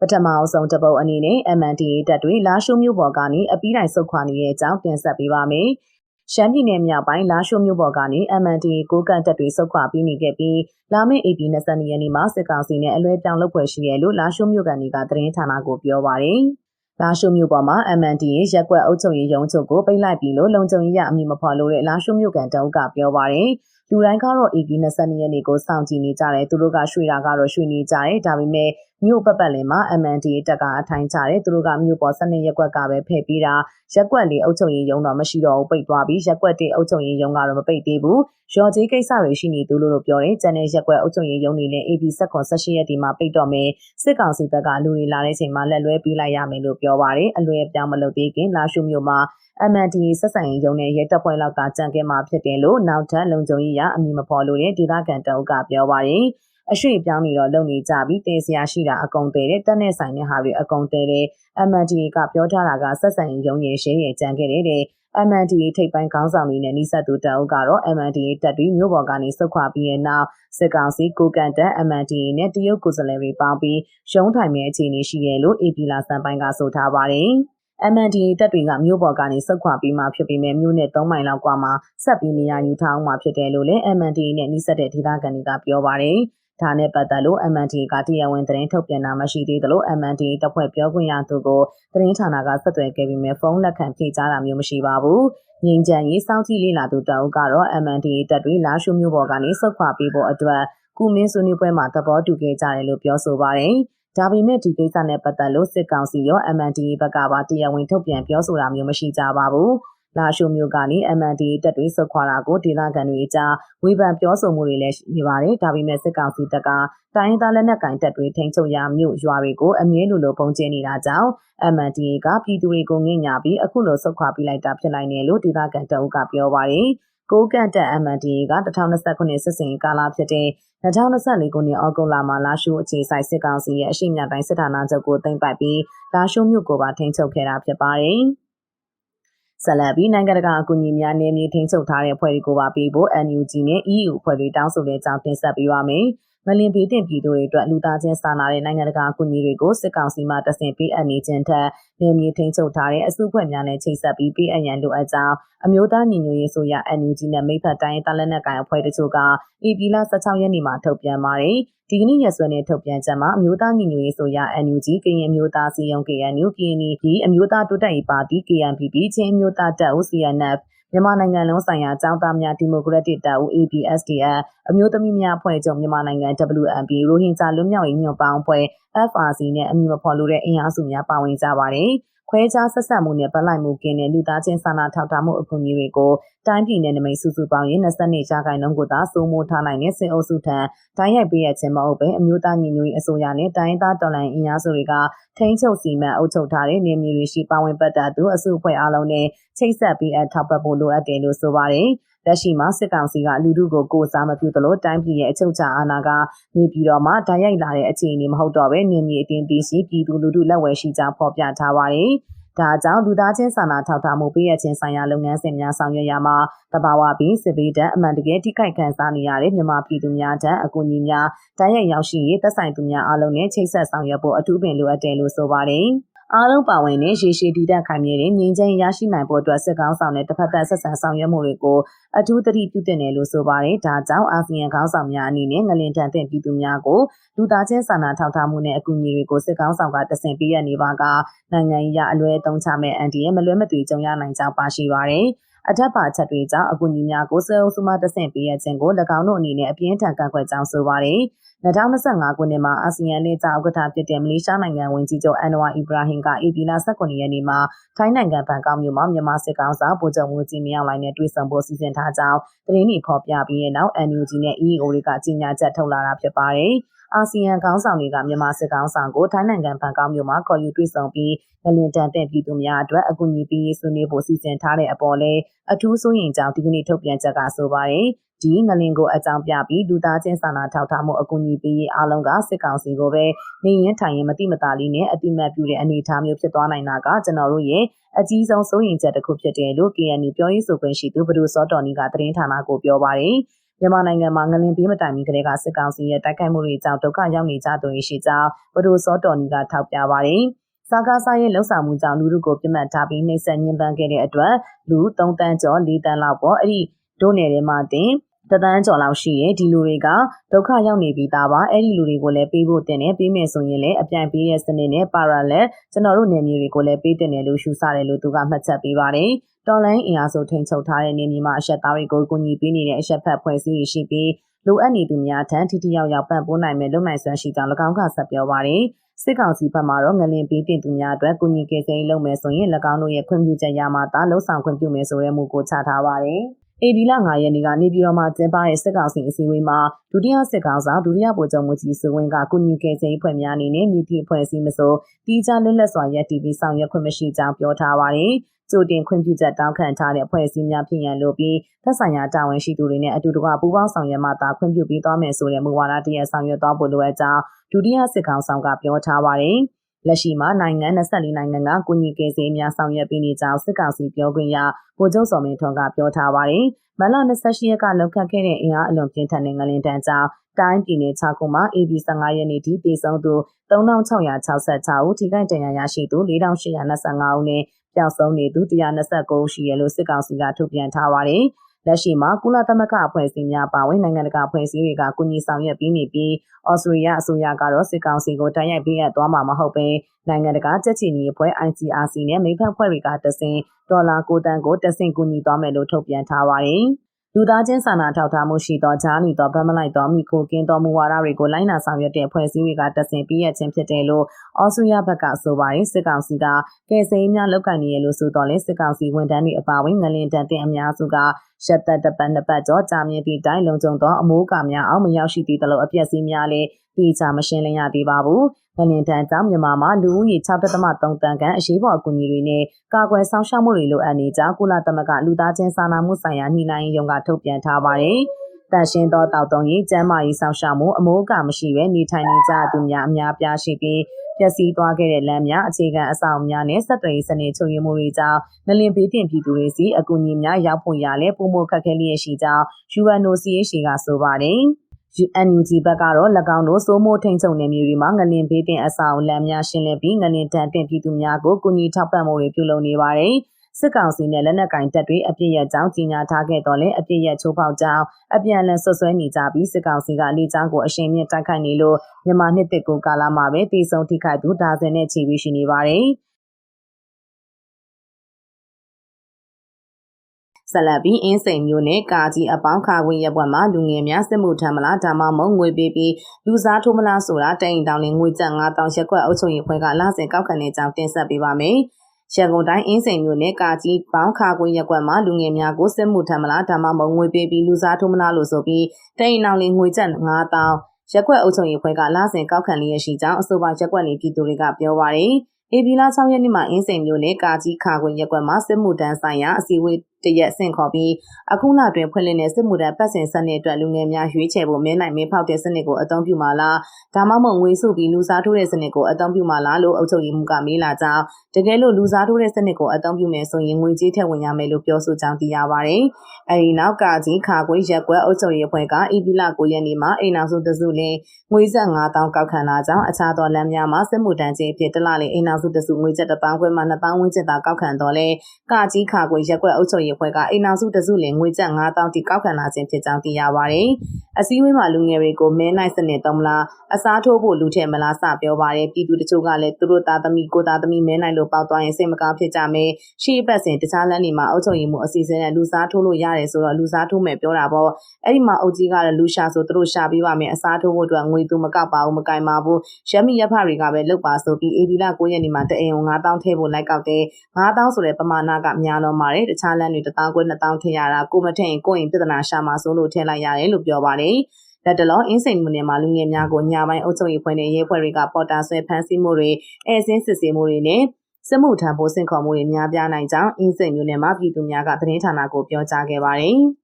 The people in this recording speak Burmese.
ပထမအဆုံးတပုတ်အနေနဲ့ MNDAA တပ်တွေလာရှိုးမြို့ပေါ်ကနေအပီးတိုင်ဆုတ်ခွာနေတဲ့အကြောင်းတင်ဆက်ပေးပါမယ်။ရှမ်းပြည်နယ်မြောက်ပိုင်းလာရှိုးမြို့ပေါ်ကနေ MNDAA ကိုကန့်တပ်တွေဆုတ်ခွာပြီးနေခဲ့ပြီးလာမယ့် AP 22ရက်နေ့မှာစစ်ကောင်စီနဲ့အလွဲပြောင်းလုပ်ဖွယ်ရှိရလို့လာရှိုးမြို့ကန်တွေကသတင်းဌာနကိုပြောပါရယ်။လာရှိုးမြို့ပေါ်မှာ MNDAA ရက်ကွက်အုပ်ချုပ်ရေးရုံးချုပ်ကိုပိတ်လိုက်ပြီးလို့လုံခြုံရေးရအမည်မဖော်လို့တဲ့လာရှိုးမြို့ကန်တုံးကပြောပါရယ်။လူတိုင်းကတော့ AP 22ရက်နေ့ကိုစောင့်ကြည့်နေကြတယ်သူတို့ကရွှေတာကတော့ရွှေနေကြတယ်ဒါပေမဲ့ မြို့ပတ်ပတ်လည်မှာ MNDA တက်ကအထိုင်ချတယ်သူတို့ကမြို့ပေါ်စနစ်ရက်ကွက်ကပဲဖယ်ပြီးတာရက်ကွက်လေးအုပ်ချုပ်ရေးရုံးတော့မရှိတော့ဘူးပိတ်သွားပြီးရက်ကွက်တဲ့အုပ်ချုပ်ရေးရုံးကတော့မပိတ်သေးဘူးရော်ကြီးကိစ္စတွေရှိနေသူလို့ပြောတယ်ကျန်တဲ့ရက်ကွက်အုပ်ချုပ်ရေးရုံးတွေလည်း AP 16ရက်ဒီမှာပိတ်တော့မယ်စစ်ကောင်စီဘက်ကလူတွေလာတဲ့ချိန်မှာလက်လွဲပေးလိုက်ရမယ်လို့ပြောပါတယ်အလွယ်ပြောင်းမလုပ်သေးခင်လာရှုမြို့မှာ MNDA ဆက်ဆံရေးရုံးနဲ့ရဲတပ်ဖွဲ့လောက်ကကြံခဲ့မှာဖြစ်တယ်လို့နောက်ထပ်လုံခြုံရေးရအမည်မဖော်လို့တဲ့ဒေသခံတအုပ်ကပြောပါတယ် အရွှေ့ပြောင်းနေတော့လုံနေကြပြီးတင်စရာရှိတာအကုန်တဲတဲ့တက်နဲ့ဆိုင်တဲ့ဟာတွေအကုန်တဲတဲ့ MNDA ကပြောထားတာကဆက်ဆံရေးရုံးရဲ့ရှင်းရဲ့ကြံခဲ့တဲ့ MNDA ထိပ်ပိုင်းခေါင်းဆောင်တွေနဲ့နှိစက်သူတအုပ်ကတော့ MNDA တပ်တွေမျိုးပေါ်ကနေစုခွာပြီးတဲ့နောက်စစ်ကောင်စီကိုကန်တက် MNDA နဲ့တရုတ်ကိုယ်စားလှယ်တွေပေါင်းပြီးရုံးထိုင်မဲ့အခြေအနေရှိတယ်လို့ AP လာစံပိုင်းကဆိုထားပါတယ်။ MNDA တပ်တွေကမြို့ပေါ်ကနေစုခွာပြီးမှဖြစ်ပေမဲ့မြို့နဲ့3မိုင်လောက်ကွာမှာဆက်ပြီးနေရာယူထားအောင်မှဖြစ်တယ်လို့လည်း MNDA နဲ့နှိစက်တဲ့ဒေသခံတွေကပြောပါတယ်။ ဒါနဲ့ပတ်သက်လို့ MNDA ကတရားဝင်သတင်းထုတ်ပြန်တာမရှိသေးသလို MNDA တပ်ဖွဲ့ပြောခွင့်ရသူကိုသတင်းဌာနကဆက်သွယ်ခဲ့ပြီးမြဲဖုန်းလက်ခံဖြေကြားတာမျိုးမရှိပါဘူး။ငင်းကြံရေးစောင့်ကြည့်လေ့လာသူတအုပ်ကတော့ MNDA တပ်တွေလာရှုမျိုးပေါ်ကနေစုခွာပြီးဖို့အတွက်ကုမင်းဆွေးနွေးပွဲမှာသဘောတူခဲ့ကြတယ်လို့ပြောဆိုပါတယ်။ဒါပေမဲ့ဒီကိစ္စနဲ့ပတ်သက်လို့စစ်ကောင်စီရော MNDA ဘက်ကပါတရားဝင်ထုတ်ပြန်ပြောဆိုတာမျိုးမရှိကြပါဘူး။ လာရှိုမျိုးကနေ MNDA တပ်တွေဆုတ်ခွာတာကိုဒေသခံတွေအကြားဝေဖန်ပြောဆိုမှုတွေလည်းရှိပါတယ်။ဒါပေမဲ့စစ်ကောင်စီတပ်ကတိုင်းသားလက်နက်ကင်တပ်တွေထိန်းချုပ်ရာမြို့ရွာတွေကိုအမြဲလိုလိုပုံကျင်းနေတာကြောင့် MNDA ကပြည်သူတွေကိုငင်ညာပြီးအခုလိုဆုတ်ခွာပြလိုက်တာဖြစ်နိုင်တယ်လို့ဒေသခံတအုပ်ကပြောပါတယ်။ကိုကန့်တက် MNDA က2029စစ်စင်ကာလဖြစ်တဲ့2024ခုနှစ်ဩဂုတ်လမှာလာရှိုးအခြေဆိုင်စစ်ကောင်စီရဲ့အရှိမြတိုင်းစစ်ဌာနချုပ်ကိုတင်ပိုက်ပြီးလာရှိုးမြို့ကိုပါထိန်းချုပ်ခဲ့တာဖြစ်ပါတယ်။ ဆက်လက်ပြီးနိုင်ငံတကာအကူအညီများနေမြေထိန်းချုပ်ထားတဲ့အဖွဲ့တွေကိုပါပေးဖို့ NUG နဲ့ EU အဖွဲ့တွေတောင်းဆိုတဲ့အကြောင်းတင်ဆက်ပေးပါမယ်။ ငလင်ဘေးတင်ပြည်သူတွေအတွက်လူသားချင်းစာနာတဲ့နိုင်ငံတကာအကူအညီတွေကိုစစ်ကောင်စီမှတဆင့်ပေးအပ်နေခြင်းထက်နေမြေထိန်းချုပ်ထားတဲ့အစုအဖွဲ့များနဲ့ချိတ်ဆက်ပြီးပေးအပ်ရန်လိုအပ်ကြောင်းအမျိုးသားညီညွတ်ရေးဆိုရ NUG နဲ့မိဖက်တိုင်းတာလက်နက်ကိုင်အဖွဲ့တို့က AP လ16ရက်နေ့မှာထုတ်ပြန်ပါတယ်ဒီကနေ့ရက်စွဲနဲ့ထုတ်ပြန်ချက်မှာအမျိုးသားညီညွတ်ရေးဆိုရ NUG ကရင်အမျိုးသားစီယုံ KNU ကရင်ပြည်အမျိုးသားတိုးတက်ရေးပါတီ KNPP ချင်းအမျိုးသားတပ်ဦး CNF မြန်မာနိုင်ငံလုံးဆိုင်ရာကျောင်းသားများဒီမိုကရက်တစ်တပ်ဦး ABSDF အမျိုးသမီးများအဖွဲ့ချုပ်မြန်မာနိုင်ငံ WMP ရိုဟင်ဂျာလွတ်မြောက်ရေးညွှန်ပေါင်းအဖွဲ့ FRC နဲ့အမည်မဖော်လိုတဲ့အင်အားစုများပါဝင်ကြပါတယ်။ ခွဲခြားဆက်ဆက်မှုနဲ့ဗလိုက်မှုကင်းတဲ့လူသားချင်းစာနာထောက်ထားမှုအကူအညီတွေကိုတိုင်းပြည်နယ်နမိတ်စုစုပေါင်းရင်22ရာခိုင်နှုန်းကိုသာစိုးမိုးထားနိုင်တဲ့စစ်အုပ်စုထံတိုင်းရိုက်ပေးရခြင်းမဟုတ်ဘဲအမျိုးသားညီညွတ်ရေးအစိုးရနဲ့တိုင်းသားတော်လှန်အင်အားစုတွေကထိန်းချုပ်စီမံအုပ်ချုပ်ထားတဲ့နေမြေတွေရှိပါဝင်ပတ်သက်သူအစုအဖွဲ့အလုံးနဲ့ချိတ်ဆက်ပြီးအထောက်ပံ့ဖို့လိုအပ်တယ်လို့ဆိုပါတယ်။ လက်ရှိမှာစစ်ကောင်စီကလူထုကိုကိုစားမပြုသလိုတိုင်းပြည်ရဲ့အချုပ်အခြာအာဏာကနေပြည်တော်မှာဓာတ်ရိုက်လာတဲ့အခြေအနေမဟုတ်တော့ဘဲနေမြေအတင်းသိရှိပြည်သူလူထုလက်ဝယ်ရှိကြောင်းဖော်ပြထားပါတယ်။ဒါကြောင့်လူသားချင်းစာနာထောက်ထားမှုပေးရခြင်းဆိုင်ရာလုပ်ငန်းစဉ်များဆောင်ရွက်ရမှာတဘာဝပြီးစစ်ဘေးတပ်အမှန်တကယ်ထိခိုက်ခံစားနေရတဲ့မြန်မာပြည်သူများထံအကူအညီများတိုက်ရိုက်ရောက်ရှိရေးသက်ဆိုင်သူများအားလုံးနဲ့ချိတ်ဆက်ဆောင်ရွက်ဖို့အထူးပင်လိုအပ်တယ်လို့ဆိုပါတယ်။ အားလုံးပါဝင်တဲ့ရေရှည်တည်တံ့ခိုင်မြဲတဲ့ငြိမ်းချမ်းရရှိနိုင်ဖို့အတွက်စစ်ကောင်းဆောင်တဲ့တစ်ဖက်သက်ဆက်ဆံဆောင်ရွက်မှုတွေကိုအထူးသတိပြုတင်တယ်လို့ဆိုပါတယ်။ဒါကြောင့်အာဆီယံခေါင်းဆောင်များအနေနဲ့ငလင်တန်တဲ့ပြည်သူများကိုလူသားချင်းစာနာထောက်ထားမှုနဲ့အကူအညီတွေကိုစစ်ကောင်းဆောင်ကတဆင့်ပေးရနေပါကနိုင်ငံရေးအလွဲသုံးချမဲ့အန်တီရဲ့မလွဲမသွေကြုံရနိုင်ကြောင်းပါရှိပါတယ်။အထက်ပါချက်တွေကြောင့်အကူအညီများကိုစေအုပ်စုမှတဆင့်ပေးရခြင်းကို၎င်းတို့အနေနဲ့အပြင်းထန်ကန့်ကွက်ကြောင်းဆိုပါတယ်။ 2025ခုနှစ်မှာအာဆီယံလေကြောဥက္ကဋ္ဌဖြစ်တဲ့မလေးရှားနိုင်ငံဝန်ကြီးချုပ်အန်နဝါအီဘရာဟင်ကအေပီလာ18ရက်နေ့မှာထိုင်းနိုင်ငံဘန်ကောက်မြို့မှာမြန်မာစစ်ကောင်ဆောင်ဗိုလ်ချုပ်မှုကြီးမြောက်လိုင်းနဲ့တွေ့ဆုံဖို့စီစဉ်ထားကြောင်းသတင်းတွေဖော်ပြပြီးတဲ့နောက် NUG နဲ့ EAO တွေကကြေညာချက်ထုတ်လာတာဖြစ်ပါတယ်။ အာဆီယံခေါင်းဆောင်တွေကမြန်မာစစ်ကောင်ဆောင်ကိုထိုင်းနိုင်ငံဘန်ကောက်မြို့မှာခေါ်ယူတွေ့ဆုံပြီးငလင်တန်တဲ့ပြည်သူများအတွက်အကူအညီပေးရေးဆွေးနွေးဖို့စီစဉ်ထားတဲ့အပေါ်လဲအထူးစိုးရိမ်ကြောင်းဒီကနေ့ထုတ်ပြန်ချက်ကဆိုပါတယ်။ဒီငလင်ကိုအကြောင်းပြပြီးလူသားချင်းစာနာထောက်ထားမှုအကူအညီပေးရေးအားလုံးကစစ်ကောင်စီကိုပဲနေရင်ထိုင်ရင်မတိမတာလေးနဲ့အတိမတ်ပြုတဲ့အနေအထားမျိုးဖြစ်သွားနိုင်တာကကျွန်တော်တို့ရဲ့အကြီးဆုံးစိုးရိမ်ချက်တစ်ခုဖြစ်တယ်လို့ KNU ပြောရေးဆိုခွင့်ရှိသူဘဒူစောတော်နီကသတင်းဌာနကိုပြောပါတယ် မြန်မာနိုင်ငံမှာငလင်ပေးမတိုင်မီကလေးကစစ်ကောင်စီရဲ့တိုက်ခိုက်မှုတွေကြောင့်ဒုက္ခရောက်နေကြသူတွေရှိကြောင်းဗဒိုစောတော်နီကထောက်ပြပါတယ်။စာကားစာရဲ့လှုပ်ဆောင်မှုကြောင့်လူတို့ကိုပြစ်မှတ်ထားပြီးနှိပ်စက်ညှဉ်းပန်းခဲ့တဲ့အတွက်လူ3တန်းကျော်4တန်းလောက်ပေါ့အဲ့ဒီဒို့နယ်ထဲမှာတင် တသန်းကျော်လောက်ရှိရဲ့ဒီလူတွေကဒုက္ခရောက်နေပြီးသားပါအဲ့ဒီလူတွေကိုလည်းပေးဖို့တင်တယ်ပေးမယ်ဆိုရင်လည်းအပြိုင်ပေးတဲ့စနစ်နဲ့ parallel ကျွန်တော်တို့နယ်မြေတွေကိုလည်းပေးတင်တယ်လို့ရှုဆတယ်လို့သူကမှတ်ချက်ပေးပါတယ်တော်လိုင်းအင်အားစုထိန်ချုပ်ထားတဲ့နေမြေမှာအရှက်သားတွေကိုကူညီပေးနေတဲ့အရှက်ဖက်ဖွဲ့စည်းရှိပြီးလိုအပ်နေသူများထံထိထိရောက်ရောက်ပံ့ပိုးနိုင်မဲ့လုံနိုင်စွမ်းရှိကြောင်း၎င်းကဆက်ပြောပါတယ်စစ်ကောင်စီဘက်မှတော့ငလင်ပေးတင်သူများအတွက်ကုညီကေစိန်လုပ်မယ်ဆိုရင်၎င်းတို့ရဲ့ခွင့်ပြုချက်ရမှသာလှုပ်ဆောင်ခွင့်ပြုမယ်ဆိုတဲ့မူကိုချထားပါတယ်။ ဧပြီလ9ရက်နေ့ကနေပြည်တော်မှာကျင်းပတဲ့စစ်ကောင်စီအစည်းအဝေးမှာဒုတိယစစ်ကောင်ဆောင်ဒုတိယဗိုလ်ချုပ်မှုကြီးစုဝင်းကကုညီကယ်ဆယ်ရေးဖွဲ့များအနေနဲ့မြစ်တိအဖွဲ့အစည်းမဆိုတီးခြားလွတ်လပ်စွာရပ်တည်ပြီးဆောင်ရွက်ခွင့်မရှိကြောင်းပြောထားပါတယ်။ကြိုတင်ခွင့်ပြုချက်တောင်းခံထားတဲ့အဖွဲ့အစည်းများဖြစ်ရန်လို့ပြီးသက်ဆိုင်ရာတာဝန်ရှိသူတွေနဲ့အတူတကွပူးပေါင်းဆောင်ရွက်မှသာခွင့်ပြုပြီးသွားမယ်ဆိုတဲ့မူဝါဒတရက်ဆောင်ရွက်သွားဖို့လိုအပ်ကြောင်းဒုတိယစစ်ကောင်ဆောင်ကပြောထားပါတယ်။ လက်ရှိမှာနိုင်ငံ24နိုင်ငံကကုညီကယ်ဆယ်များဆောင်ရွက်ပေးနေကြောင်းစစ်ကောင်စီပြောခွင့်ရဗိုလ်ချုပ်စော်မင်းထွန်းကပြောထားပါတယ်။မလ28ရက်ကလောက်ခတ်ခဲ့တဲ့အင်အားအလွန်ပြင်းထန်တဲ့ငလင်တန်းကြောင့်တိုင်းပြည်နယ်6ခုမှာ AB 15ရက်နေ့ထိတည်ဆုံသူ3666ဦးထိခိုက်ဒဏ်ရာရရှိသူ4825ဦးနဲ့ပျောက်ဆုံးနေသူ129ဦးရှိရလို့စစ်ကောင်စီကထုတ်ပြန်ထားပါတယ်။ လက်ရှိမှာကုလသမဂ္ဂအဖွဲ့အစည်းများပါဝင်နိုင်ငံတကာအဖွဲ့အစည်းတွေကကူညီဆောင်ရွက်ပြီးနေပြီးဩစတြေးလျအစိုးရကတော့စစ်ကောင်စီကိုတိုက်ရိုက်ပေးအပ်သွားမှာမဟုတ်ဘဲနိုင်ငံတကာကြက်ချီနီအဖွဲ့ ICRC နဲ့မိဖက်ဖွဲ့တွေကတဆင်ဒေါ်လာ9တန်းကိုတဆင်ကူညီသွားမယ်လို့ထုတ်ပြန်ထားပါတယ်။ လူသားချင်းစာနာထောက်ထားမှုရှိသောဂျာနီသောဗတ်မလိုက်သောမိခိုကင်းသောမူဝါဒတွေကိုလိုက်နာဆောင်ရွက်တဲ့ဖွဲ့စည်းတွေကတဆင်ပြည့်ရခြင်းဖြစ်တယ်လို့ဩစတြေးလျဘက်ကဆိုပါတယ်စစ်ကောင်စီကကယ်ဆယ်ရေးများလုပ်ကိုင်နေရလို့ဆိုတော့လေစစ်ကောင်စီဝန်ထမ်းတွေအပါအဝင်ငလင်တန်တဲ့အများစုကရှက်သက်တပတ်နှစ်ပတ်ကျော်ကြာမြင့်သည့်တိုင်းလုံခြုံသောအမိုးကာများအောင်မရောက်ရှိသည့်တလို့အပျက်စီးများလည်းတိကျမရှင်းလင်းရသေးပါဘူး။ငလင်တန်ကြောင့်မြန်မာမှာလူဦးရေ6.3တန်ခန့်အရေးပေါ်အကူအညီတွေနဲ့ကာကွယ်ဆောင်ရှောက်မှုတွေလိုအပ်နေကြောင်းကုလသမဂ္ဂလူသားချင်းစာနာမှုဆိုင်ရာညှိနှိုင်းရေးရုံးကထုတ်ပြန်ထားပါတယ်။တန်ရှင်းသောတောက်တုံးရေးကျန်းမာရေးဆောင်ရှောက်မှုအမိုးအကာမရှိဘဲနေထိုင်နေကြသူများအများပြားရှိပြီးပျက်စီးသွားခဲ့တဲ့လမ်းများအခြေခံအဆောက်အများနဲ့ဆက်သွယ်ရေးစနစ်ချုပ်ရမှုတွေကြောင့်နလင်ဘေးတင်ပြည်သူတွေစီအကူအညီများရောက်ဖို့ရလဲပုံမခက်ခဲလျက်ရှိကြောင်း UNOCHA ကဆိုပါတယ်။ NUG ဘက်ကတော့၎င်းတို့စိုးမိုးထိန်ချုပ်နေမျိုးတွေမှာငလင်ဘေးတင်အဆောင်လမ်းများရှင်းလင်းပြီးငလင်တန်တင်ပြည်သူများကိုကူညီထောက်ပံ့မှုတွေပြုလုပ်နေပါတယ်။စစ်ကောင်စီနဲ့လက်နက်ကင်တပ်တွေအပြစ်ရကြောင်းကြီးညာထားခဲ့တော့လဲအပြစ်ရချိုးဖောက်ကြောင်းအပြန်အလှန်ဆွဆွဲနေကြပြီးစစ်ကောင်စီကလေကြောင်းကိုအရှင်မြင့်တိုက်ခိုက်နေလို့မြန်မာနှစ်တစ်ကိုကာလမှာပဲတည်ဆုံထိခိုက်သူဒါဇင်နဲ့ချီပြီးရှိနေပါတယ်။ ဆက်လက်ပြီးအင်းစိန်မျိုးနဲ့ကာကြီးအပေါင်းခါခွင့်ရပ်ဘက်မှာလူငယ်များစစ်မှုထမ်းမလားဒါမှမဟုတ်ငွေပေးပြီးလူစားထိုးမလားဆိုတာတိုင်တောင်လင်းငွေကျပ်9000ရက်ကွက်အုပ်ချုပ်ရေးဖွဲ့ကလစဉ်ကောက်ခံနေကြောင်းတင်ဆက်ပေးပါမယ်။ရန်ကုန်တိုင်းအင်းစိန်မြို့နယ်ကာကြီးပေါင်းခါခွင့်ရက်ကွက်မှာလူငယ်များကိုစစ်မှုထမ်းမလားဒါမှမဟုတ်ငွေပေးပြီးလူစားထိုးမလားလို့ဆိုပြီးတိုင်တောင်လင်းငွေကျပ်9000ရက်ကွက်အုပ်ချုပ်ရေးဖွဲ့ကလစဉ်ကောက်ခံလျက်ရှိကြောင်းအဆိုပါရက်ကွက်နေပြည်သူတွေကပြောပါရယ်။ဧပြီလ6ရက်နေ့မှာအင်းစိန်မြို့နယ်ကာကြီးခါခွင့်ရက်ကွက်မှာစစ်မှုထမ်းဆိုင်ရာအစည်းအဝေး တရက်ဆင့်ခေါ်ပြီးအခုလတွင်ဖွင့်လှစ်တဲ့စစ်မှုထမ်းပတ်စင်စနစ်အတွက်လူငယ်များရွေးချယ်ဖို့မဲနိုင်မဲဖောက်တဲ့စနစ်ကိုအသုံးပြုမှာလားဒါမှမဟုတ်ငွေစုပြီးလူစားထိုးတဲ့စနစ်ကိုအသုံးပြုမှာလားလို့အုပ်ချုပ်ရေးမှူးကမေးလာကြောင်းတကယ်လို့လူစားထိုးတဲ့စနစ်ကိုအသုံးပြုမယ်ဆိုရင်ငွေကြေးထည့်ဝင်ရမယ်လို့ပြောဆိုကြောင်းသိရပါတယ်။အဲဒီနောက်ကာကြီးခါခွေရက်ကွက်အုပ်ချုပ်ရေးအဖွဲ့ကဧပြီလ9ရက်နေ့မှာအိမ်နောက်စုတစုလင်းငွေဆက်9000ကောက်ခံလာကြောင်းအခြားသောလမ်းများမှာစစ်မှုထမ်းခြင်းဖြစ်တလလင်းအိမ်နောက်စုတစုငွေချက်1000ခွဲမှ2000ဝန်းကျင်သာကောက်ခံတော့လဲကာကြီးခါခွေရက်ကွက်အုပ်ချုပ်ရေးအဖွဲ့ကအိမ်နောက်စုတစုလင်ငွေကျပ်9000တိကောက်ခံလာခြင်းဖြစ်ကြောင်းသိရပါတယ်။အစည်းအဝေးမှာလူငယ်တွေကိုမဲနိုင်စနစ်သုံးမလားအစားထိုးဖို့လူထဲမလားစပြောပါတယ်။ပြည်သူတချို့ကလည်းသူတို့သားသမီးကိုသားသမီးမဲနိုင်လို့ပေါက်သွားရင်စိတ်မကောင်းဖြစ်ကြမယ်။ရှေ့ပတ်စဉ်တခြားလမ်းတွေမှာအုပ်ချုပ်ရေးမှုအစီအစဉ်နဲ့လူစားထိုးလို့ရတယ်ဆိုတော့လူစားထိုးမယ်ပြောတာပေါ့။အဲ့ဒီမှာအုပ်ကြီးကတော့လူရှာဆိုသူတို့ရှာပြီးပါမယ်အစားထိုးဖို့အတွက်ငွေသူမကောက်ပါဘူးမကင်ပါဘူး။ရမီရဖတွေကပဲလုတ်ပါဆိုပြီးအေဗီလာ9ရက်နေ့မှာတအိမ်ကို9000ထည့်ဖို့လိုက်ကောက်တယ်။9000ဆိုတဲ့ပမာဏကများတော့ပါတယ်။တခြားလမ်းတွေ1000ကို2000ထည့်ရတာကိုမထင်ကိုရင်ပြဿနာရှာမှာစိုးလို့ထည့်လိုက်ရတယ်လို့ပြောပါတယ်။လက်တလောအင်းစိန်မြို့နယ်မှာလူငယ်များကိုညပိုင်းအုပ်ချုပ်ရေးဖွဲ့တဲ့ရဲဖွဲ့တွေကပေါ်တာဆွဲဖမ်းဆီးမှုတွေအဲဆင်းစစ်ဆေးမှုတွေနဲ့စစ်မှုထမ်းဖို့စင်ခေါ်မှုတွေများပြားနိုင်ကြောင်းအင်းစိန်မြို့နယ်မှာပြည်သူများကသတင်းဌာနကိုပြောကြားခဲ့ပါတယ်။